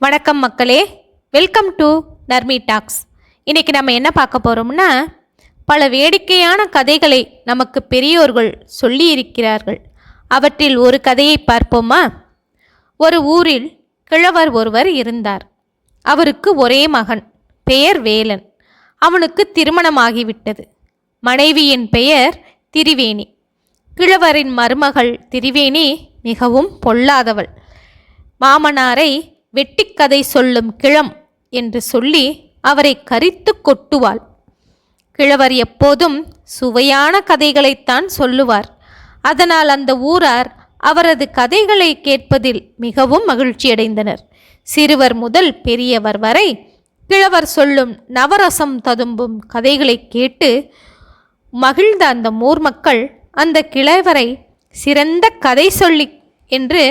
வணக்கம் மக்களே. Welcome to Narmi tax இன்றைக்கி நம்ம என்ன பார்க்க போகிறோம்னா பல வேடிக்கையான கதைகளை நமக்கு பெரியோர்கள் சொல்லி இருக்கிறார்கள் அவற்றில் ஒரு கதையை பார்ப்போமா? ஒரு ஊரில் கிழவர் ஒருவர் இருந்தார். அவருக்கு ஒரே மகன் பெயர் வேலன். அவனுக்கு திருமணமாகிவிட்டது. மனைவியின் பெயர் திரிவேணி. கிழவரின் மருமகள் திரிவேணி மிகவும் பொல்லாதவள். மாமனாரை வெட்டிக்கதை சொல்லும் கிழம் என்று சொல்லி அவரை கரித்து கொட்டுவாள். கிழவர் எப்போதும் சுவையான கதைகளைத்தான் சொல்லுவார். அதனால் அந்த ஊரார் அவரது கதைகளை கேட்பதில் மிகவும் மகிழ்ச்சியடைந்தனர். சிறுவர் முதல் பெரியவர் வரை கிழவர் சொல்லும் நவரசம் ததும்பும் கதைகளை கேட்டு மகிழ்ந்த அந்த ஊர் மக்கள் அந்த கிழவரை சிறந்த கதை சொல்லி என்று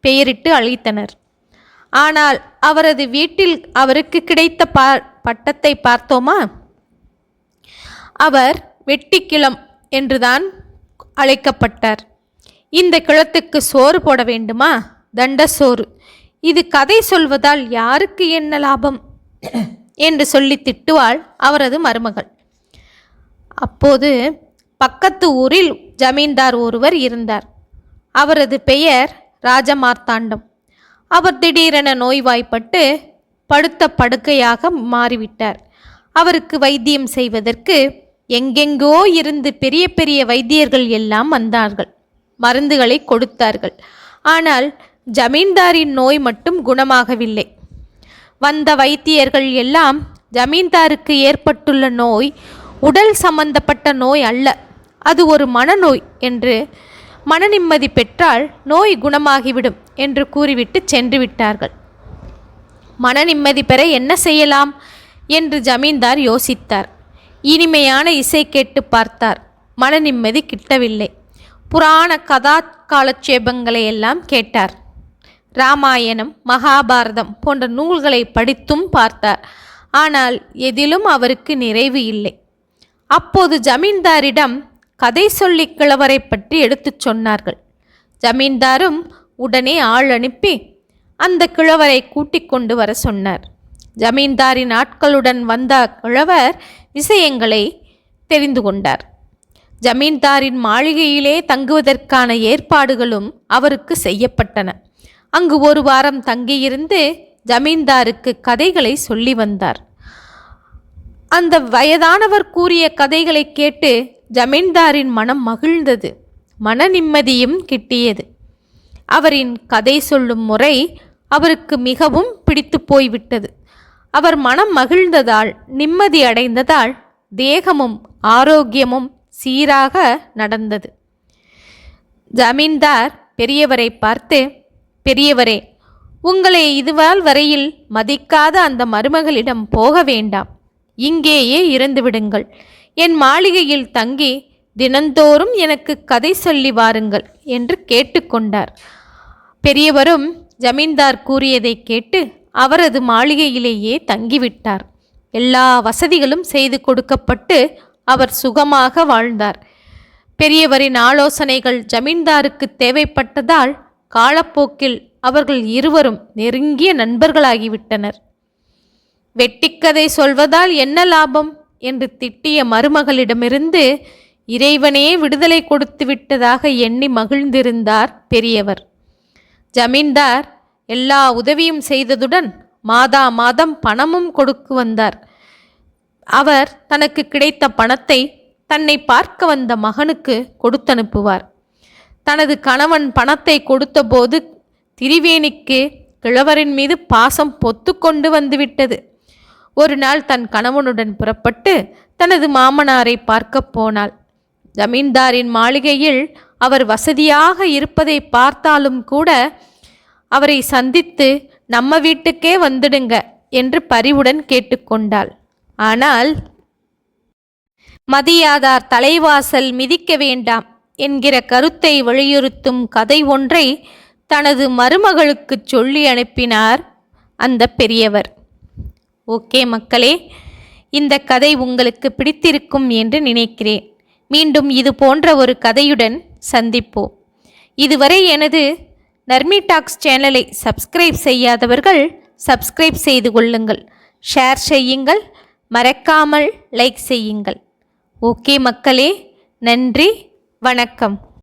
பெயரிட்டு அழைத்தனர். ஆனால் அவரது வீட்டில் அவருக்கு கிடைத்த பா பட்டத்தை பார்த்தோமா? அவர் வெட்டிக்கிளம் என்றுதான் அழைக்கப்பட்டார். இந்த கிளத்துக்கு சோறு போட வேண்டுமா? தண்ட சோறு. இது கதை சொல்வதால் யாருக்கு என்ன லாபம்? என்று சொல்லி திட்டுவாள் அவரது மருமகள். அப்போது பக்கத்து ஊரில் ஜமீன்தார் ஒருவர் இருந்தார். அவரது பெயர் ராஜமார்த்தாண்டம். அவர் திடீரென நோய்வாய்ப்பட்டு படுத்த படுக்கையாக மாறிவிட்டார். அவருக்கு வைத்தியம் செய்வதற்கு எங்கெங்கோ இருந்து பெரிய பெரிய வைத்தியர்கள் எல்லாம் வந்தார்கள். மருந்துகளை கொடுத்தார்கள். ஆனால் ஜமீன்தாரின் நோய் மட்டும் குணமாகவில்லை. வந்த வைத்தியர்கள் எல்லாம் ஜமீன்தாருக்கு ஏற்பட்டுள்ள நோய் உடல் சம்பந்தப்பட்ட நோய் அல்ல. அது ஒரு மனநோய் என்று மன நிம்மதி பெற்றால் நோய் குணமாகிவிடும் என்று கூறிவிட்டு சென்று விட்டார்கள் மன நிம்மதி பெற என்ன செய்யலாம்? என்று ஜமீன்தார் யோசித்தார். இனிமையான இசை கேட்டு பார்த்தார். மன நிம்மதி கிட்டவில்லை. புராண கதா காலட்சேபங்களை எல்லாம் கேட்டார். ராமாயணம் மகாபாரதம் போன்ற நூல்களை படித்தும் பார்த்தார். ஆனால் எதிலும் அவருக்கு நிறைவு இல்லை. அப்போது ஜமீன்தாரிடம் கதை சொல்லி கிழவரை பற்றி எடுத்துச் சொன்னார்கள். ஜமீன்தாரும் உடனே ஆள் அனுப்பி அந்த கிழவரை கூட்டிக் கொண்டு வர சொன்னார். ஜமீன்தாரின் ஆட்களுடன் வந்த கிழவர் விஷயங்களை தெரிந்து கொண்டார். ஜமீன்தாரின் மாளிகையிலே தங்குவதற்கான ஏற்பாடுகளும் அவருக்கு செய்யப்பட்டன. அங்கு ஒரு வாரம் தங்கியிருந்து ஜமீன்தாருக்கு கதைகளை சொல்லி வந்தார். அந்த வயதானவர் கூறிய கதைகளை கேட்டு ஜமீன்தாரின் மனம் மகிழ்ந்தது. மன நிம்மதியும் கிட்டியது. அவரின் கதை சொல்லும் முறை அவருக்கு மிகவும் பிடித்து போய்விட்டது. அவர் மனம் மகிழ்ந்ததால் நிம்மதி அடைந்ததால் தேகமும் ஆரோக்கியமும் சீராக நடந்தது. ஜமீன்தார் பெரியவரை பார்த்து பெரியவரே உங்களை இதுவால் வரையில் மதிக்காத அந்த மருமகளிடம் போக வேண்டாம். இங்கேயே இருந்துவிடுங்கள் விடுங்கள். என் மாளிகையில் தங்கி தினந்தோறும் எனக்கு கதை சொல்லி வாருங்கள் என்று கேட்டுக்கொண்டார். பெரியவரும் ஜமீன்தார் கூறியதை கேட்டு அவரது மாளிகையிலேயே தங்கிவிட்டார். எல்லா வசதிகளும் செய்து கொடுக்கப்பட்டு அவர் சுகமாக வாழ்ந்தார். பெரியவரின் ஆலோசனைகள் ஜமீன்தாருக்கு தேவைப்பட்டதால் காலப்போக்கில் அவர்கள் இருவரும் நெருங்கிய நண்பர்களாகிவிட்டனர். வெட்டிக்கதை சொல்வதால் என்ன லாபம்? என்று திட்டிய மருமகளிடமிருந்து இறைவனே விடுதலை கொடுத்து விட்டதாக எண்ணி மகிழ்ந்திருந்தார் பெரியவர். ஜமீன்தார் எல்லா உதவியும் செய்ததுடன் மாதா மாதம் பணமும் கொடுக்கு வந்தார். அவர் தனக்கு கிடைத்த பணத்தை தன்னை பார்க்க வந்த மகனுக்கு கொடுத்தனுப்புவார். தனது கணவன் பணத்தை கொடுத்தபோது திரிவேணிக்கு கிழவரின் மீது பாசம் பொத்து கொண்டு வந்துவிட்டது ஒரு நாள் தன் கணவனுடன் புறப்பட்டு தனது மாமனாரை பார்க்கப் போனாள். ஜமீன்தாரின் மாளிகையில் அவர் வசதியாக இருப்பதை பார்த்தாலும் கூட அவரை சந்தித்து நம்ம வீட்டுக்கே வந்துடுங்க என்று பரிவுடன் கேட்டுக்கொண்டாள் ஆனால் மதியாதார் தலைவாசல் மிதிக்க வேண்டாம் என்கிற கருத்தை வலியுறுத்தும் கதை ஒன்றை தனது மருமகளுக்கு சொல்லி அனுப்பினார் அந்த பெரியவர். ஓகே மக்களே இந்த கதை உங்களுக்கு பிடித்திருக்கும் என்று நினைக்கிறேன். மீண்டும் இது போன்ற ஒரு கதையுடன் சந்திப்போம். இதுவரை எனது நர்மி டாக்ஸ் சேனலை சப்ஸ்கிரைப் செய்யாதவர்கள் சப்ஸ்கிரைப் செய்து கொள்ளுங்கள். ஷேர் செய்யுங்கள் மறக்காமல் லைக் செய்யுங்கள். ஓகே மக்களே நன்றி வணக்கம்.